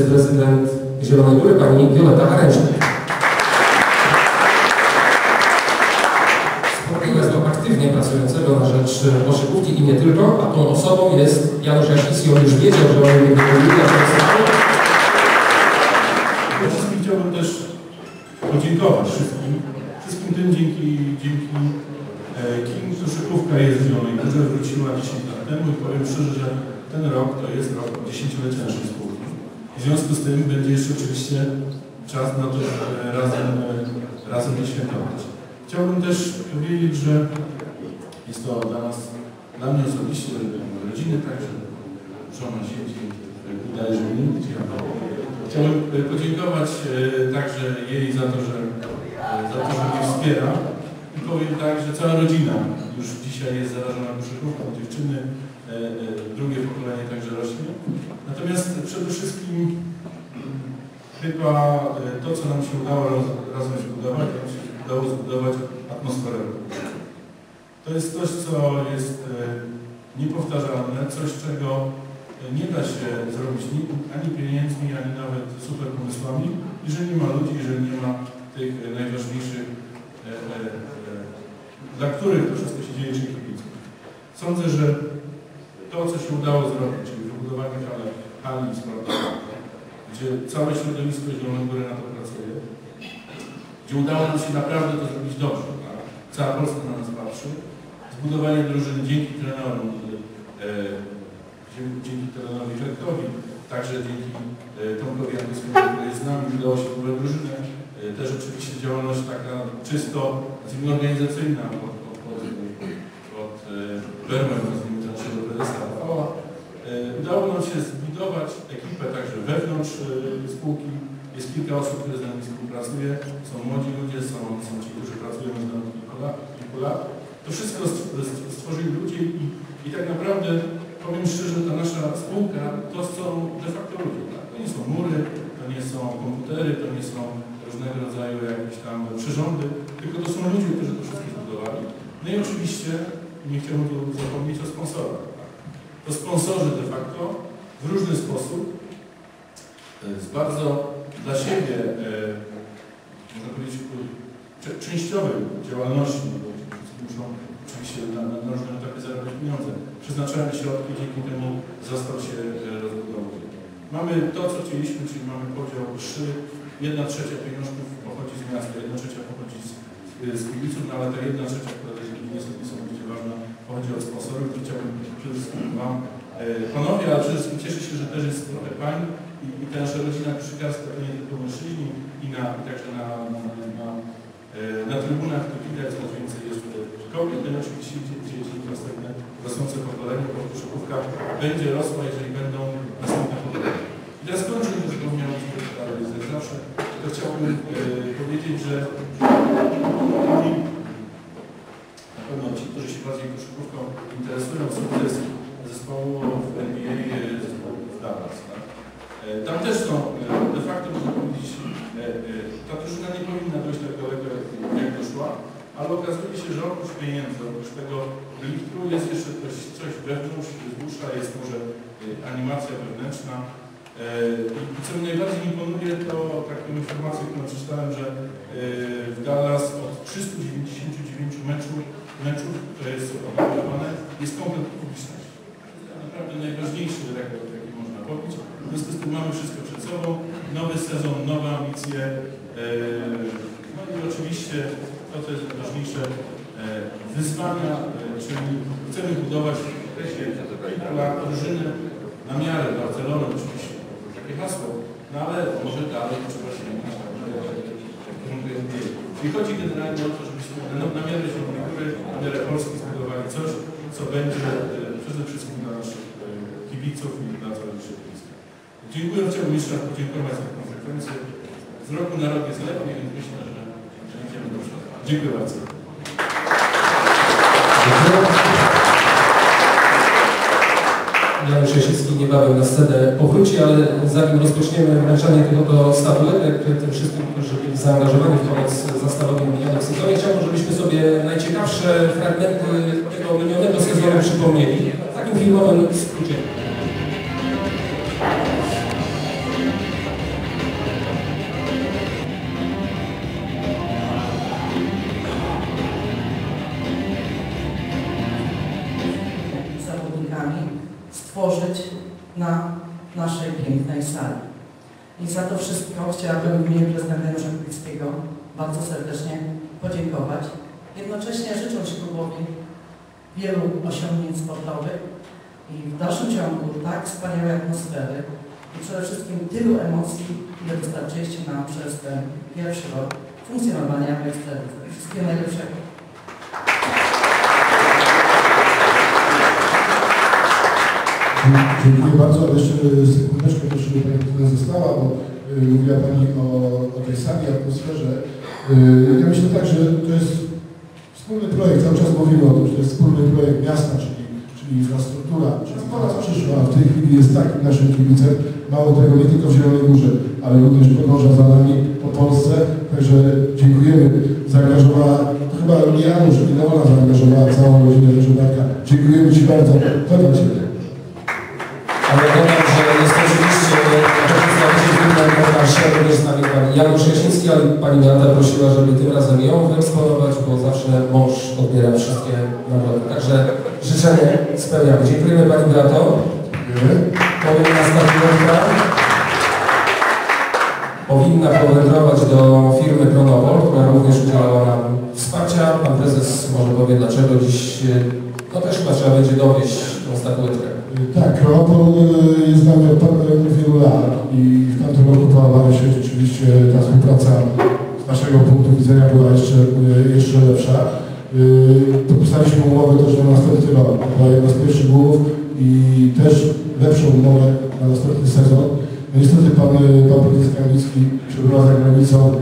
wiceprezydent Zielonej Góry, pani Violeta Haręcznik. Sportowego aktywnie pracującego na rzecz koszykówki i nie tylko, a tą osobą jest Janusz Jasicki. On już wiedział, że on nie Przede wszystkim chciałbym też podziękować wszystkim, wszystkim tym, dzięki, dzięki e, kim koszykówka jest w Zielonej Górze, wróciła 10 lat temu i powiem szczerze, że ten rok to jest rok dziesięciolecia naszej. W związku z tym będzie jeszcze oczywiście czas na to, żeby razem, e, razem to świętować. Chciałbym też powiedzieć, że jest to dla nas, dla mnie osobiście, dla rodziny także, żona siedzi, wydaje, że nie Chciałbym e, podziękować e, także jej za to, że, za to, że mnie wspiera. I powiem tak, że cała rodzina już dzisiaj jest zarażona koszykówką, dziewczyny, e, e, drugie pokolenie także rośnie. Natomiast przede wszystkim mm, chyba e, to, co nam się udało raz- razem zbudować, nam się udało zbudować atmosferę. To jest coś, co jest e, niepowtarzalne, coś, czego nie da się zrobić ni, ani pieniędzmi, ani nawet super pomysłami, jeżeli nie ma ludzi, jeżeli nie ma tych e, najważniejszych, e, e, e, dla których to wszystko się dzieje, czyli kibiców. Sądzę, że to, co się udało zrobić, czyli wybudowanie hali, hali sportowej, gdzie całe środowisko Zielonej Góry na to pracuje, gdzie udało nam się naprawdę to zrobić dobrze, tak? cała Polska na nas patrzy, zbudowanie drużyny dzięki trenerom, e, dzięki trenerowi Fredkowi, także dzięki e, Tomkowi Andruskiemu, który jest z nami, udało się budować drużynę. E, Też oczywiście działalność taka czysto organizacyjna od, od, od, od e, Berman, nazwijmy to naszego prezesa Rafała. E, Udało nam się zbudować ekipę także wewnątrz e, spółki. Jest kilka osób, które z nami współpracuje. Są młodzi ludzie, są, są ci, którzy pracują z nami kilku lat. To wszystko stw- stw- stworzyli ludzie i, i tak naprawdę powiem szczerze, ta nasza spółka to są de facto ludzie. Tak? To nie są mury, to nie są komputery, to nie są różnego rodzaju jakieś tam przyrządy, tylko to są ludzie, którzy to wszystko zbudowali. No i oczywiście nie chciałbym tu zapomnieć o sponsorach. Tak? To sponsorzy de facto w różny sposób, z bardzo dla siebie, e, można powiedzieć, częściowej działalności, bo muszą oczywiście na, na, różnym etapie zarabiać pieniądze, przeznaczałem środki, dzięki temu został się e, rozbudował. Mamy to, co chcieliśmy, czyli mamy podział 3, jedna trzecia pieniążków pochodzi z miasta, jedna trzecia pochodzi z, z kibiców, no ale ta jedna trzecia, która jest nies- niesamowicie ważna, pochodzi od sponsorów. I chciałbym przede wszystkim Wam, e, Panowie, ale przede wszystkim cieszę się, że też jest trochę Pań i, i ta nasza rodzina koszykarska to nie tylko mężczyźni i, na, i także na, na, na, e, na trybunach to widać, coraz więcej jest tutaj kobiet, i oczywiście dzie- dzieci, następne rosnące pokolenie, bo koszykówka będzie rosła, jeżeli będą następne pokolenia. I teraz kończę, już zapomniałem, że to zawsze, to chciałbym e, powiedzieć, że na pewno ci, którzy się bardziej koszykówką interesują, sukces zespołu w NBA, e, zespołu w Dallas. Tak? E, Tam też są, e, de facto można powiedzieć, ta drużyna nie powinna dojść tak daleko, jak, jak doszła, ale okazuje się, że oprócz pieniędzy, oprócz tego liftu jest jeszcze coś, coś wewnątrz, z dusza, jest może animacja wewnętrzna. I co mi najbardziej imponuje, to taką informację, którą przeczytałem, że w Dallas od 399 meczów, meczów które jest opublikowane, jest komplet publiczności. Najważniejszy rekord, jaki można pobić. W związku z tym mamy wszystko przed sobą. Nowy sezon, nowe ambicje. e, No i oczywiście to, co jest najważniejsze, e, wyzwania, e, czyli chcemy budować lat drużynę na miarę Barcelony oczywiście. Takie hasło. No ale może dalej trzeba się i chodzi generalnie o to, żebyśmy na, na miarę Zielonej na miarę Polski zbudowali coś, co będzie przede wszystkim dla naszych kibiców i dla środowiska. Dziękuję, chciałbym jeszcze raz podziękować za tę konsekwencję. Z roku na rok jest lepiej, więc myślę, że, że idziemy do przodu. Dziękuję bardzo. Janusz Jasicki niebawem na scenę powróci, ale zanim rozpoczniemy wręczanie tego statuetek tym wszystkim, którzy byli zaangażowani w pomoc zastawowi minionym sezonie. Chciałbym, żebyśmy sobie najciekawsze fragmenty tego minionego sezonu przypomnieli. Takim filmowym skrócie. Sali. I za to wszystko chciałabym w imieniu prezydenta Janusza Kubickiego bardzo serdecznie podziękować. Jednocześnie życząc klubowi wielu osiągnięć sportowych i w dalszym ciągu tak wspaniałej atmosfery i przede wszystkim tylu emocji, ile dostarczyliście nam przez ten pierwszy rok funkcjonowania w Ekstralidze. Wszystkiego najlepszego. Dziękuję bardzo, ale jeszcze sekundeczkę, proszę, żeby Pani prezydent została, bo y, mówiła Pani o, o tej sali, atmosferze. Y, ja myślę tak, że to jest wspólny projekt, cały czas mówimy o tym, że to jest wspólny projekt miasta, czyli, czyli infrastruktura, czyli pomoc przyszła, a w tej chwili jest takim naszym kibicem, mało tego, nie tylko w Zielonej Górze, ale również podąża za nami po Polsce, także dziękujemy, zaangażowała, chyba nie Janusz, nie ona zaangażowała całą rodzinę Rzeczonaka. Dziękujemy Ci bardzo, Chodź Cię. Ale dodam, że jest oczywiście Karszy, również z nami Pan Janusz Jasiński, ale Pani Beata prosiła, żeby tym razem ją wyeksponować, bo zawsze mąż odbiera wszystkie nagrody. Także życzenie spełniamy. Dziękujemy Pani Beato. Powinna statuetka powinna powędrować do firmy Pronowol, która również udzielała nam wsparcia. Pan prezes może powie dlaczego dziś, no też chyba trzeba będzie dowieść tą statuetkę. Tak, Kronopol y, jest nami od wielu lat i w tamtym roku po się rzeczywiście ta współpraca z naszego punktu widzenia była jeszcze, y, jeszcze lepsza. Y, Podpisaliśmy umowę też na następny rok. Była jedna z pierwszych umów i też lepszą umowę na następny sezon. No niestety pan, pan prezes Kamicki przebywa za granicą,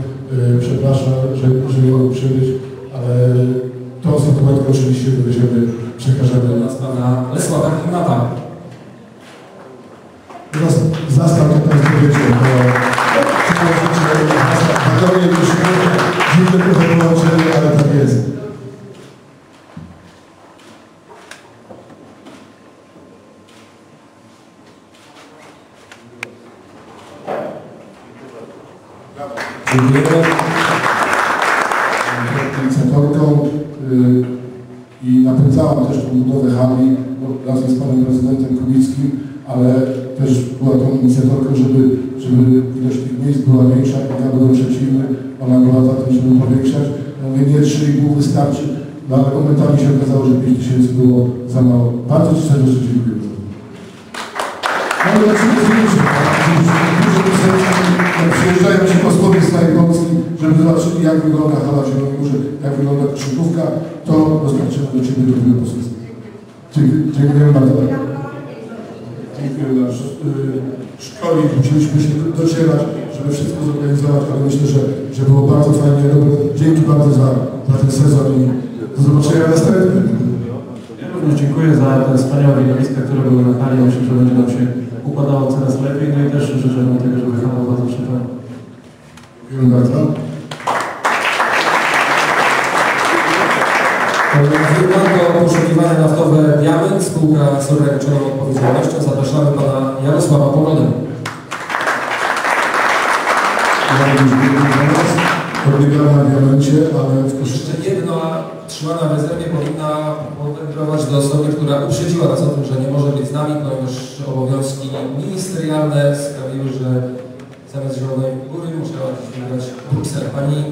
przepraszam, że, że nie mógł przybyć, ale tą statuetkę oczywiście wywieziemy, przekażemy Dla Pana Lesława Klimata. Zas- Zastaw to teraz powiedział, bo Panowie, już dziwne trochę połączenie, ale tak jest. Dziękujemy. I napędzałam też tą budowę hali no, razem z panem prezydentem Kubickim, ale też była tą inicjatorką, żeby, żeby ilość tych miejsc była większa. Ja byłem przeciwny, ona była za tym, żeby powiększać. Ja mówię, nie 3,5 wystarczy, no ale momentami się okazało, że 5 tysięcy było za mało. Bardzo Ci serdecznie dziękuję. No przyjeżdżają ci posłowie z zobaczyli jak wygląda hala Zielonej Górze, jak wygląda koszykówka, to dostarczymy do Ciebie posłów. Dziękuję, dziękujemy bardzo. Dziękuję bardzo. Y, Szkoli musieliśmy się docierać, żeby wszystko zorganizować, ale myślę, że, że było bardzo fajnie. Dzięki bardzo za, za ten sezon i do zobaczenia następnym. Ja również dziękuję za te wspaniałe widowiska, które były na hali. Myślę, że będzie nam się układało coraz lepiej. No i też życzę tego, żeby hala była zawsze pełna. Dziękuję bardzo. Firma do poszukiwania naftowe Diament, spółka z ograniczoną odpowiedzialnością. Zapraszamy Pana Jarosława Pogodę. Podbiegamy na diamencie, ale w Jeszcze jedna trzymana w rezerwie powinna powędrować do osoby, która uprzedziła nas o tym, że nie może być z nami, ponieważ obowiązki ministerialne sprawiły, że zamiast Zielonej Góry musiała dziś wybrać Bruksel. Pani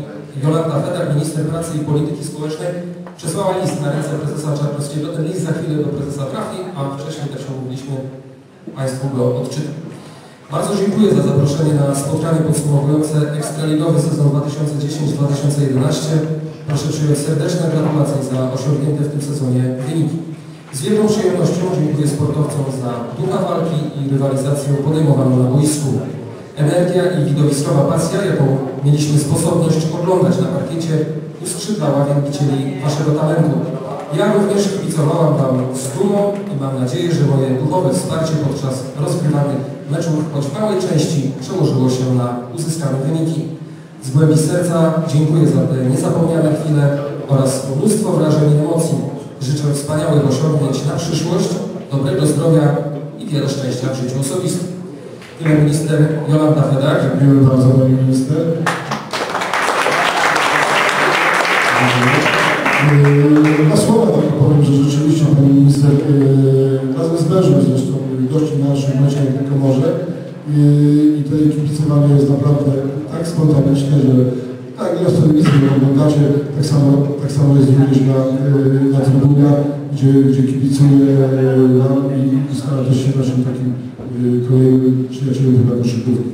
Jolanta Feder, minister pracy i polityki społecznej, przesłała list na ręce prezesa Czarnowskiego. Ten list za chwilę do prezesa trafi, a wcześniej, się mówiliśmy, Państwu go odczytam. Bardzo dziękuję za zaproszenie na spotkanie podsumowujące ekstraligowy sezon 2010-2011. Proszę przyjąć serdeczne gratulacje za osiągnięte w tym sezonie wyniki. Z wielką przyjemnością dziękuję sportowcom za ducha walki i rywalizację podejmowaną na boisku. Energia i widowiskowa pasja, jaką mieliśmy sposobność oglądać na parkiecie, uskrzydlała wielbicieli Waszego talentu. Ja również kibicowałam Wam z dumą i mam nadzieję, że moje duchowe wsparcie podczas rozgrywanych meczów, choć w małej części, przełożyło się na uzyskane wyniki. Z głębi serca dziękuję za te niezapomniane chwile oraz mnóstwo wrażeń i emocji. Życzę wspaniałych osiągnięć na przyszłość, dobrego zdrowia i wiele szczęścia w życiu osobistym. Tyle minister Jolanta Fedak. Dziękujemy bardzo Pani Minister. Yy, Na słowa tak powiem, że rzeczywiście Pani Minister yy, razem z mężem zresztą gości na naszym meczu jak tylko może Yy, i jej kibicowanie jest naprawdę tak spontaniczne, że tak ja w telewizji oglądacie, tak samo, tak samo jest również na, yy, na trybunach, gdzie, gdzie kibicuje yy, nam i, stara też się naszym takim yy, kolejnym przyjacielem chyba koszykówki.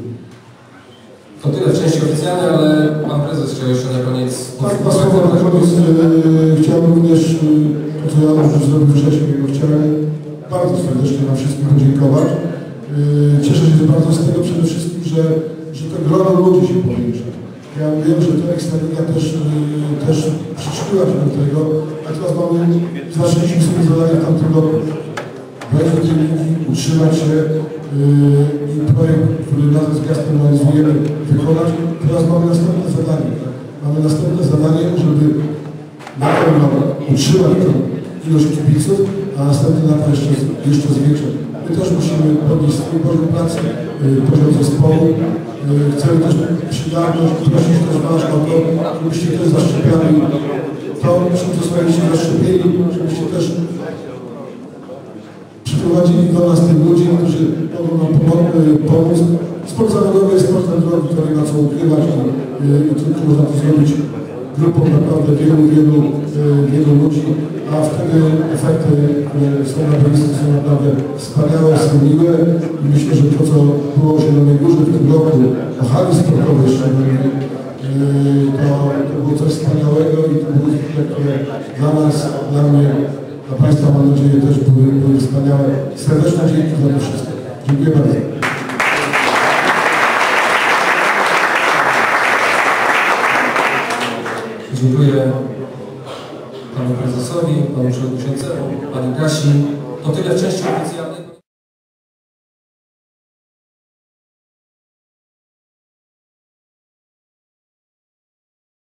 To tyle w części oficjalnej, ale pan prezes chciał jeszcze na koniec Tak, dwa słowa na koniec. E, Chciałem również, e, to co ja już zrobił wcześniej, bo chciałem bardzo serdecznie nam wszystkim podziękować. Cieszę się bardzo z tego przede wszystkim, że, że to grono ludzi się powiększa. Ja wiem, że to Ekstraliga też, też przyczyniła się do tego, a teraz mamy, zaczęliśmy sobie zadanie tej ligi, utrzymać się i projekt, który razem z Gazprom realizujemy, wykonać. Teraz mamy następne zadanie. Tak? Mamy następne zadanie, żeby na pewno utrzymać tę ilość kibiców, a następny lata jeszcze, jeszcze zwiększać. My też musimy podnieść swój poziom pracy, yy, poziom zespołu. Yy, chcemy też przyjemność, prosić też Was o to, żebyście też zaszczepiali to, czym zostaliście zaszczepieni, żebyście też przyprowadzili do nas tych ludzi, którzy mogą nam pomóc. Sport zawodowy jest sportem drogi, to nie ma co ukrywać i, y, i tylko można to zrobić grupą naprawdę wielu, wielu, y, wielu ludzi, a wtedy efekty, są na są naprawdę wspaniałe, są miłe i myślę, że to, co było w Zielonej Górze w tym roku, o hali sportowej szczególnie, to, to było coś wspaniałego i to było takie dla nas, dla mnie dla Państwa mam nadzieję też były, były wspaniałe. Serdeczne dzięki za to wszystko. Dziękuję bardzo. Dziękuję panu prezesowi, panu przewodniczącemu, pani Kasi. To tyle w części oficjalnej.